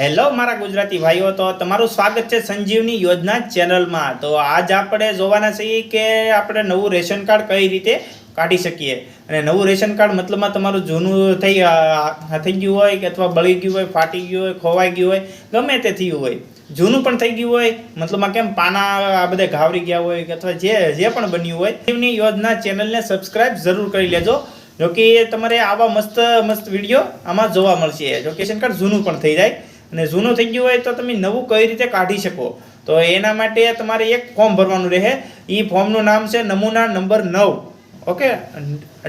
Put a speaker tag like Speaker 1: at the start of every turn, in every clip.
Speaker 1: Hello મારા ગુજરાતી ભાઈઓ. તો તમારું સ્વાગત છે સંજીવની યોજના ચેનલમાં. તો આજ આપણે જોવાના છીએ કે આપણે નવું રેશન કાર્ડ કઈ રીતે કાઢી શકીએ. અને નવું રેશન કાર્ડ મતલબમાં તમારું જૂનું થઈ થઈ ગયું હોય કે અથવા બળી ગયું હોય, ફાટી ગયું હોય, ખોવાઈ ગયું હોય, ગમે તે થયું હોય. જૂનું પણ થઈ ગયું હોય, મતલબમાં કેમ પાના આ બધે ઘાવરી ગયા હોય કે અથવા જે જે પણ બન્યું હોય, સંજીવની યોજના ચેનલને સબસ્ક્રાઇબ જરૂર કરી લેજો. જો કે તમારે આવા મસ્ત મસ્ત વીડિયો આમાં જોવા મળશે. જોકે રેશન કાર્ડ જૂનું પણ થઈ જાય. અને જૂનું થઈ ગયું હોય તો તમે નવું કઈ રીતે કાઢી શકો? તો એના માટે તમારે એક ફોર્મ ભરવાનું રહે. એ ફોર્મનું નામ છે નમૂના નંબર નવ. ઓકે?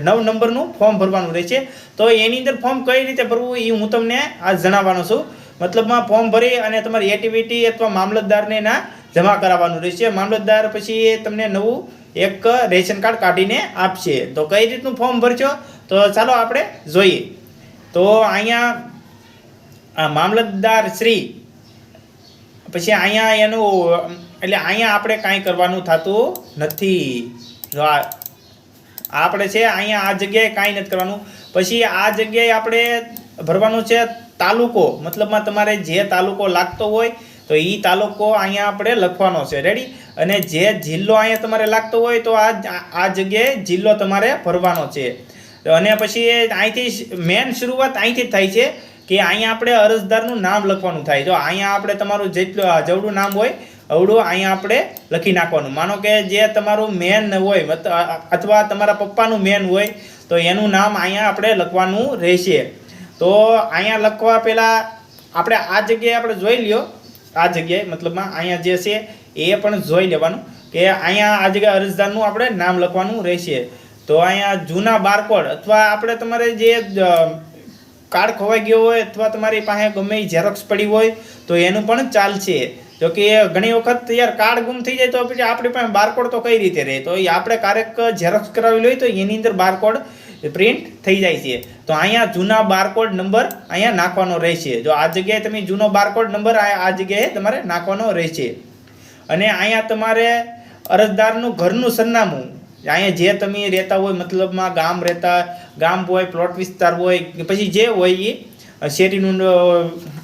Speaker 1: નવ નંબરનું ફોર્મ ભરવાનું રહે છે તો એની અંદર ફોર્મ કઈ રીતે ભરવું એ હું તમને આ જણાવવાનો છું. મતલબમાં ફોર્મ ભરી અને તમારી એટીવીટી અથવા મામલતદારને એના જમા કરાવવાનું રહેશે. મામલતદાર પછી તમને નવું એક રેશન કાર્ડ કાઢીને આપશે. તો કઈ રીતનું ફોર્મ ભરશો? તો ચાલો આપણે જોઈએ. તો અહીંયા મામલતદાર શ્રી, પછી અહીંયા એનું, એટલે અહીંયા આપણે કાંઈ કરવાનું થતું નથી. જો આ, આપણે છે અહીંયા આ જગ્યાએ કાંઈ નથી કરવાનું. પછી આ જગ્યાએ આપણે ભરવાનું છે તાલુકો. મતલબમાં તમારે જે તાલુકો લાગતો હોય, તો એ તાલુકો અહીંયા આપણે લખવાનો છે. રેડી અને જે જિલ્લો અહીંયા તમારે લાગતો હોય, તો આ આ જગ્યાએ જિલ્લો તમારે ભરવાનો છે. અને પછી અહીંથી મેન શરૂઆત અહીંથી થાય છે. કે અહીંયા આપણે અરજદારનું નામ લખવાનું થાય. જો અહીંયા આપણે તમારું જેટલું જવડું નામ હોય, અવડું અહીંયા આપણે લખી નાખવાનું. માનો કે જે તમારું મેન હોય અથવા તમારા પપ્પાનું મેન હોય, તો એનું નામ અહીંયા આપણે લખવાનું રહેશે. તો અહીંયા લખવા પહેલાં આપણે આ જગ્યાએ આપણે જોઈ લ્યો. આ જગ્યાએ મતલબમાં અહીંયા જે છે, એ પણ જોઈ લેવાનું કે અહીંયા આ જગ્યાએ અરજદારનું આપણે નામ લખવાનું રહેશે. તો અહીંયા જૂના બારકોડ અથવા આપણે તમારે જે કાર્ડ ખોવાઈ ગયો હોય અથવા તમારી પાસે ગમે એ ઝેરોક્સ પડી હોય, તો એનું પણ ચાલશે. જો કે ઘણી વખત યાર કાર્ડ ગુમ થઈ જાય તો પછી આપણી પાસે બારકોડ તો કઈ રીતે રહે? તો એ આપણે ક્યારેક ઝેરોક્સ કરાવી લઈએ તો એની અંદર બારકોડ પ્રિન્ટ થઈ જાય છે. તો અહીંયા જૂના બારકોડ નંબર અહીંયા નાખવાનો રહેશે. જો આ જગ્યાએ તમે જૂનો બારકોડ નંબર આ જગ્યાએ તમારે નાખવાનો રહેશે. અને અહીંયા તમારે અરજદારનું ઘરનું સરનામું અહીંયા જે તમે રહેતા હોય, મતલબમાં ગામ રહેતા, ગામ હોય પ્લોટ વિસ્તાર હોય પછી જે હોય એ શેરીનું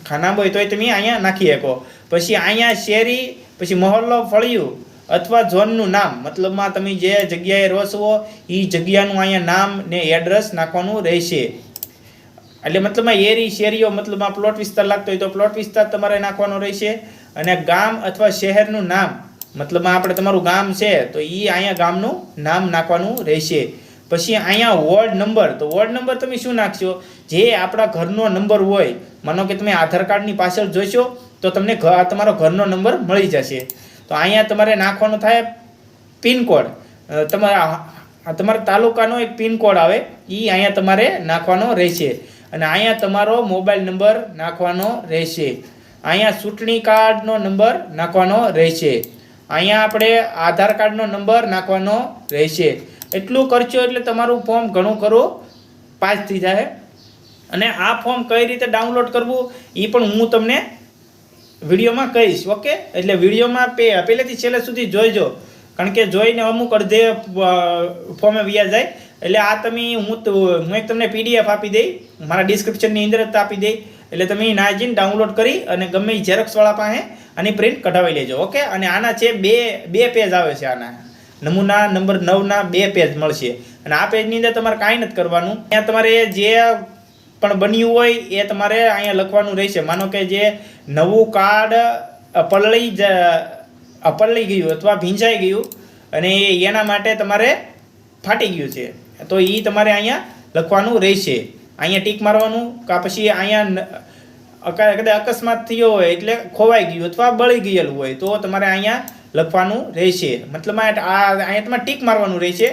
Speaker 1: ખાનામ નામ હોય તોય તમે અહીંયા નાખી શકો. પછી અહીંયા શેરી, પછી મહોલ્લો ફળિયું અથવા ઝોનનું નામ, મતલબમાં તમે જે જગ્યાએ રહો છો એ જગ્યાનું અહીંયા નામ ને એડ્રેસ નાખવાનું રહેશે. એટલે મતલબમાં એરી, શેરીઓ મતલબમાં પ્લોટ વિસ્તાર લાગતો હોય તો પ્લોટ વિસ્તાર તમારે નાખવાનો રહેશે. અને ગામ અથવા શહેરનું નામ મતલબમાં આપણે તમારું ગામ છે, તો એ અહીંયા ગામનું નામ નાખવાનું રહેશે. પછી અહીંયા વોર્ડ નંબર, તો વોર્ડ નંબર તમે શું નાખશો? જે આપણા ઘરનો નંબર હોય, માનો કે તમે આધાર કાર્ડની પાછળ જોઈશો તો તમને તમારો ઘરનો નંબર મળી જશે. તો અહીંયા તમારે નાખવાનો થાય પિનકોડ. તમારા તમારા તાલુકાનો એક પિનકોડ આવે એ અહીંયા તમારે નાખવાનો રહેશે. અને અહીંયા તમારો મોબાઈલ નંબર નાખવાનો રહેશે. અહીંયા ચૂંટણી કાર્ડનો નંબર નાખવાનો રહેશે. અહીંયા આપણે આધાર કાર્ડનો નંબર નાખવાનો રહેશે. એટલું કરશો એટલે તમારું ફોર્મ ઘણું ખરું પાસ થઈ જાય. અને આ ફોર્મ કઈ રીતે ડાઉનલોડ કરવું એ પણ હું તમને વિડીયોમાં કહીશ, ઓકે? એટલે વિડીયોમાં પે, પહેલેથી છેલ્લે સુધી જોઈજો. કારણ કે જોઈને અમુક અડધે ફોર્મે વ્યા જાય. એટલે આ તમે હું હું એક તમને પીડીએફ આપી દઈ, મારા ડિસ્ક્રિપ્શનની અંદર આપી દઈ. એટલે તમે નાજીન ડાઉનલોડ કરી અને ગમે એ ઝેરોક્સવાળા પાસે આની પ્રિન્ટ કઢાવી લેજો ઓકે અને આના છે બે બે પેજ આવે છે આના. નમૂના નંબર નવના બે પેજ મળશે. અને આ પેજની અંદર તમારે કાંઈ નથી કરવાનું. ત્યાં તમારે જે પણ બન્યું હોય એ તમારે અહીંયા લખવાનું રહેશે. માનો કે જે નવું કાર્ડ પલળી જ પલળી ગયું અથવા ભીંજાઈ ગયું અને એના માટે તમારે ફાટી ગયું છે. તો એ તમારે અહીંયા લખવાનું રહેશે. અહીંયા ટીક મારવાનું કા પછી અહીંયા કદાચ અકસ્માત થયો હોય એટલે ખોવાઈ ગયું અથવા બળી ગયેલું હોય તો તમારે અહીંયા લખવાનું રહેશે. મતલબ આ અહીંયા તમારે ટીક મારવાનું રહેશે.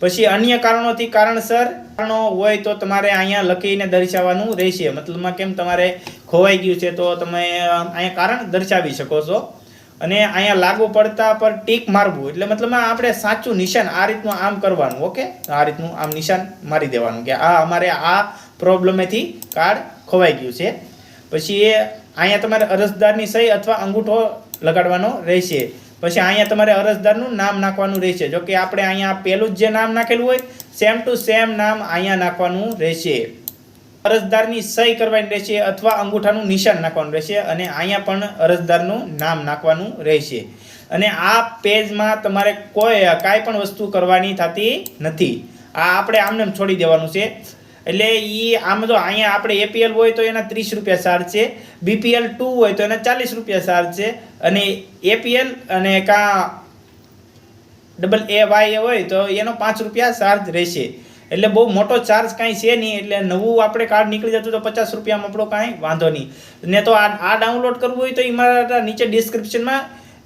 Speaker 1: પછી અન્ય કારણોથી કારણસર કારણો હોય તો તમારે અહીંયા લખીને દર્શાવવાનું રહેશે. મતલબમાં કેમ તમારે ખોવાઈ ગયું છે તો તમે અહીંયા કારણ દર્શાવી શકો છો. અને અહીંયા લાગુ પડતા પર ટીક મારવું, એટલે મતલબમાં આપણે સાચું નિશાન આ રીતનું આમ કરવાનું, ઓકે? આ રીતનું આમ નિશાન મારી દેવાનું કે આ અમારે આ પ્રોબ્લેમેથી કાર્ડ ખોવાઈ ગયું છે. પછી એ અહીંયા તમારે અરજદારની સહી અથવા અંગૂઠો લગાડવાનો રહેશે. પછી અહીંયા તમારે અરજદારનું નામ નાખવાનું રહેશે. જો કે આપણે અહીંયા પહેલું જ જે નામ નાખેલું હોય સેમ ટુ સેમ નામ અહીંયા નાખવાનું રહેશે. અરજદારની સહી કરવાની રહેશે અથવા અંગૂઠાનું નિશાન નાખવાનું રહેશે અને અહીંયા પણ અરજદારનું નામ નાખવાનું રહેશે. અને આ પેજમાં તમારે કોઈ, કાંઈ પણ વસ્તુ કરવાની થતી નથી. આ આપણે આમને છોડી દેવાનું છે. એટલે એ આમ જો અહીંયા આપણે એપીએલ હોય તો એના ત્રીસ રૂપિયા ચાર્જ છે. બીપીએલ ટુ હોય તો એના ચાલીસ રૂપિયા ચાર્જ છે. અને એપીએલ અને કાં ડબલ એ વાય હોય તો એનો પાંચ રૂપિયા ચાર્જ રહેશે. એટલે બહુ મોટો ચાર્જ કાંઈ છે નહીં, એટલે નવું આપણે કાર્ડ નીકળી જતું તો પચાસ રૂપિયામાં આપણો કાંઈ વાંધો નહીં. ને તો આ આ ડાઉનલોડ કરવું હોય તો એ મારા નીચે ડિસ્ક્રિપ્શનમાં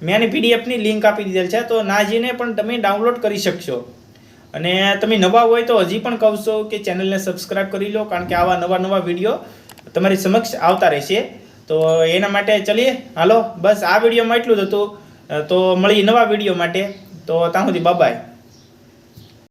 Speaker 1: મેં એની પીડીએફની લિંક આપી દીધેલ છે. તો ના જઈને પણ તમે ડાઉનલોડ કરી શકશો. અને તમે નવા હોય તો હજી પણ કહું છો કે ચેનલને સબસ્ક્રાઇબ કરી લો, કારણ કે આવા નવા નવા વીડિયો તમારી સમક્ષ આવતા રહેશે. તો એના માટે ચલીએ. હાલો, બસ આ વિડીયોમાં એટલું જ હતું. તો મળી નવા વીડિયો માટે. તો ત્યાં સુધી બાય